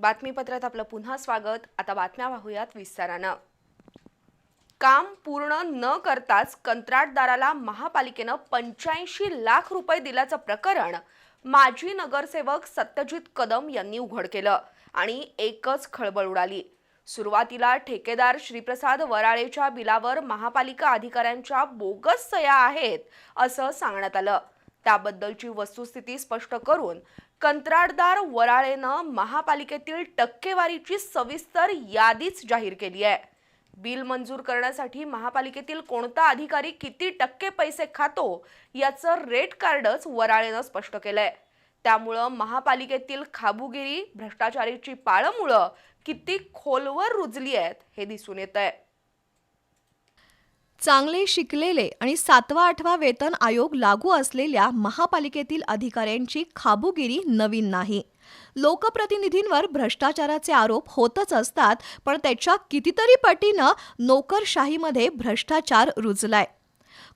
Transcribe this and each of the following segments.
बातमीपत्रात आपलं पुन्हा स्वागत. आता बातम्या पाहूयात विस्तारानं. काम पूर्ण न करताच कंत्राटदाराला महापालिकेनं पंच्याऐंशी लाख रुपये दिल्याचं प्रकरण माजी नगरसेवक सत्यजित कदम यांनी उघड केलं आणि एकच खळबळ उडाली. सुरुवातीला ठेकेदार श्रीप्रसाद वराळेच्या बिलावर महापालिका अधिकाऱ्यांच्या बोगस सया आहेत असं सांगण्यात आलं. त्याबद्दलची वस्तुस्थिती स्पष्ट करून कंत्राटदार वराळेनं महापालिकेतील टक्केवारीची सविस्तर यादीच जाहीर केली आहे. बिल मंजूर करण्यासाठी महापालिकेतील कोणता अधिकारी किती टक्के पैसे खातो याचं रेट कार्डच वराळेनं स्पष्ट केलंय. त्यामुळं महापालिकेतील खाबुगिरी भ्रष्टाचारीची पाळंमुळं किती खोलवर रुजली आहेत हे दिसून येत आहे चांगले शिकलेले आणि सातवा आठवा वेतन आयोग लागू असलेल्या महापालिकेतील अधिकाऱ्यांची खाबुगिरी नवीन नाही. लोकप्रतिनिधींवर भ्रष्टाचाराचे आरोप होतच असतात पण त्याच्या कितीतरी पटीनं नोकरशाहीमध्ये भ्रष्टाचार रुजलाय.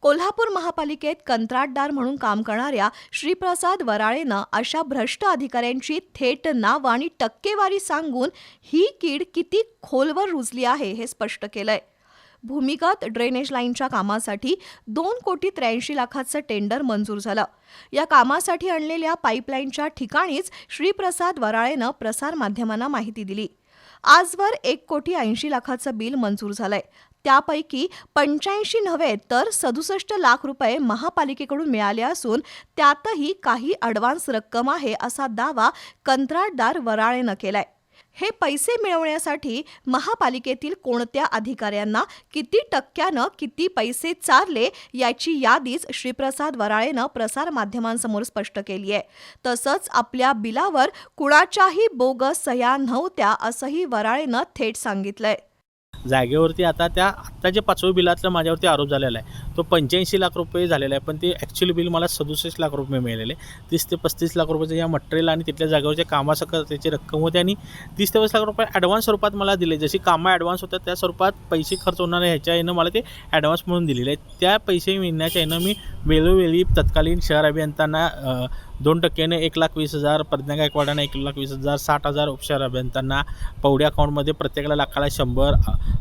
कोल्हापूर महापालिकेत कंत्राटदार म्हणून काम करणाऱ्या श्रीप्रसाद वराळेनं अशा भ्रष्ट अधिकाऱ्यांची थेट नाव आणि टक्केवारी सांगून ही कीड किती खोलवर रुजली आहे हे स्पष्ट केलंय. भूमिगत ड्रेनेज लाईनच्या कामासाठी दोन कोटी त्र्याऐंशी लाखाचं टेंडर मंजूर झालं. या कामासाठी आणलेल्या पाईपलाईनच्या ठिकाणीच श्रीप्रसाद वराळेनं प्रसारमाध्यमांना माहिती दिली. आजवर एक कोटी ऐंशी लाखाचं बिल मंजूर झालंय. त्यापैकी पंच्याऐंशी नव्हे तर सदुसष्ट लाख रुपये महापालिकेकडून मिळाले असून त्यातही काही अडव्हान्स रक्कम आहे असा दावा कंत्राटदार वराळेनं केलाय. हे पैसे मिळवण्यासाठी महापालिकेतील कोणत्या अधिकाऱ्यांना किती टक्क्यानं किती पैसे चारले याची यादीच श्रीप्रसाद वराळेनं प्रसारमाध्यमांसमोर स्पष्ट केली आहे. तसंच आपल्या बिलावर कुणाच्याही बोगस सह्या नव्हत्या असंही वराळेनं थेट सांगितलंय. जागेवरती आता त्या आत्ता जे पाचवं बिलातलं माझ्यावरती आरोप झालेला आहे तो पंच्याऐंशी लाख रुपये झालेला आहे पण ते ॲक्च्युली बिल मला सदुसष्ट लाख रुपये मिळालेले तीस ते पस्तीस लाख रुपयाचं या मटेरियल आणि तिथल्या जागेवरच्या कामासकट त्याची रक्कम होती आणि तीस ते पस्तीस लाख रुपये ॲडव्हान्स स्वरूपात मला दिले. जशी कामं ॲडव्हान्स होतात त्या स्वरूपात पैसे खर्च होणार ह्याच्या यानं मला ते ॲडव्हान्स म्हणून दिलेले आहेत त्या पैसे मिळण्याच्या यानं मी वेळोवेळी तत्कालीन शहर अभियंत्यांना दोन टक्क्याने एक लाख वीस हजार प्रज्ञा गायकवाडांना एक लाख वीस हजार साठ हजार उपचार अभियंत्यांना पौड्या अकाउंटमध्ये प्रत्येकाला लाखाला शंभर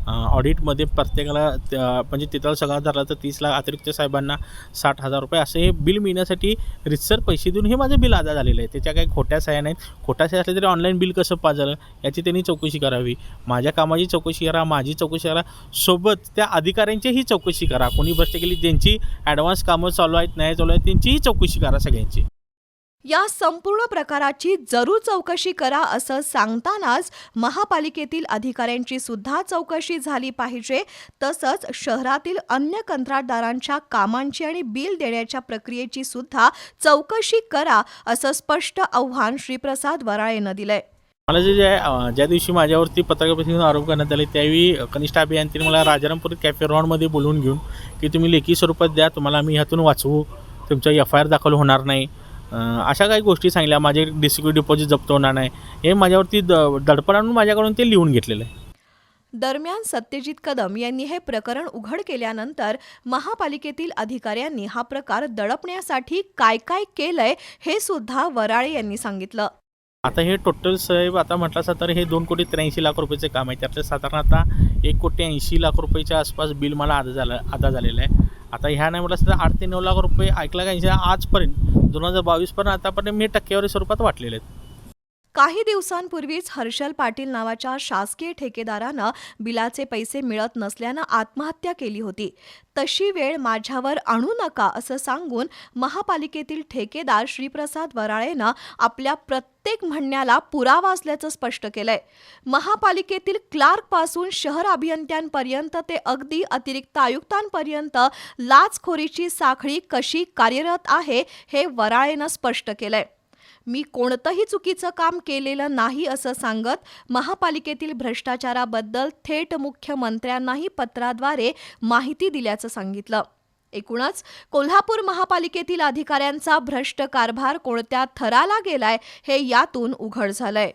ऑडिटमध्ये प्रत्येकाला म्हणजे तिथं सगळा धरला तर तीस लाख अतिरिक्त साहेबांना साठ हजार रुपये. असे हे बिल मिळण्यासाठी रितसर पैसे देऊन हे माझं बिल अदा झालेलं आहे. त्याच्या काही खोट्या सह्या नाहीत. खोट्या सह्या असल्या तरी ऑनलाईन बिल कसं पा झालं याची त्यांनी चौकशी करावी. माझ्या कामाची चौकशी करा माझी चौकशी करा. सोबत त्या अधिकाऱ्यांचीही चौकशी करा. कोणी भ्रष्ट केली त्यांची ॲडव्हान्स कामं चालू आहेत नाही चालू आहेत त्यांचीही चौकशी करा सगळ्यांची. या संपूर्ण प्रकाराची जरूर चौकशी करा असं सांगतानाच महापालिकेतील अधिकाऱ्यांची सुद्धा चौकशी झाली पाहिजे. तसंच शहरातील अन्य कंत्राटदारांच्या कामांची आणि बिल देण्याच्या प्रक्रियेची सुद्धा चौकशी करा असं स्पष्ट आव्हान श्रीप्रसाद वराळेनं दिलंय. मला जे जे ज्या दिवशी माझ्यावरती पत्रकार आरोप करण्यात आले त्यावेळी कनिष्ठ अभियंत्री मला राजारामपुरी कॅफे रॉनमध्ये बोलवून घेऊन की तुम्ही लेखी स्वरूपात द्या तुम्हाला आम्ही ह्यातून वाचवू तुमचं एफ आय आर दाखल होणार नाही. अशा काही गोष्टी सांगितल्या. माझे डिस्क्यू डिपॉझिट जप्त होणार नाही. हे माझ्यावरती द दडपण आणून माझ्याकडून ते लिहून घेतलेलं आहे. दरम्यान सत्यजित कदम यांनी हे प्रकरण उघड केल्यानंतर महापालिकेतील अधिकाऱ्यांनी हा प्रकार दडपण्यासाठी काय काय केलंय हे सुद्धा वराळे यांनी सांगितलं. आता हे टोटल साहेब आता म्हटलं असं तर हे दोन कोटी त्र्याऐंशी लाख रुपयाचे काम आहे. त्यातलं साधारण आता एक कोटी ऐंशी लाख रुपयाच्या आसपास बिल मला अदा झालं अदा झालेलं आहे. आता ह्या नाही म्हटलं तर आठ ते नऊ लाख रुपये ऐक लाख आजपर्यंत? दोन हजार बावीसपर्यंत आतापर्यंत मी टक्केवारी स्वरूपात वाटलेले आहेत. काही दिवसांपूर्वीच हर्षल पाटील नावाच्या शासकीय ठेकेदारानं बिलाचे पैसे मिळत नसल्यानं आत्महत्या केली होती. तशी वेळ माझ्यावर आणू नका असं सांगून महापालिकेतील ठेकेदार श्रीप्रसाद वराळेनं आपल्या प्रत्येक म्हणण्याला पुरावा असल्याचं स्पष्ट केलंय. महापालिकेतील क्लार्कपासून शहर अभियंत्यांपर्यंत ते अगदी अतिरिक्त आयुक्तांपर्यंत लाचखोरीची साखळी कशी कार्यरत आहे हे वराळेनं स्पष्ट केलंय. मी कोणतंही चुकीचं काम केलेलं नाही असं सांगत महापालिकेतील भ्रष्टाचाराबद्दल थेट मुख्यमंत्र्यांनाही पत्राद्वारे माहिती दिल्याचं सांगितलं. एकूणच कोल्हापूर महापालिकेतील अधिकाऱ्यांचा भ्रष्ट कारभार कोणत्या थराला गेलाय हे यातून उघड झालंय.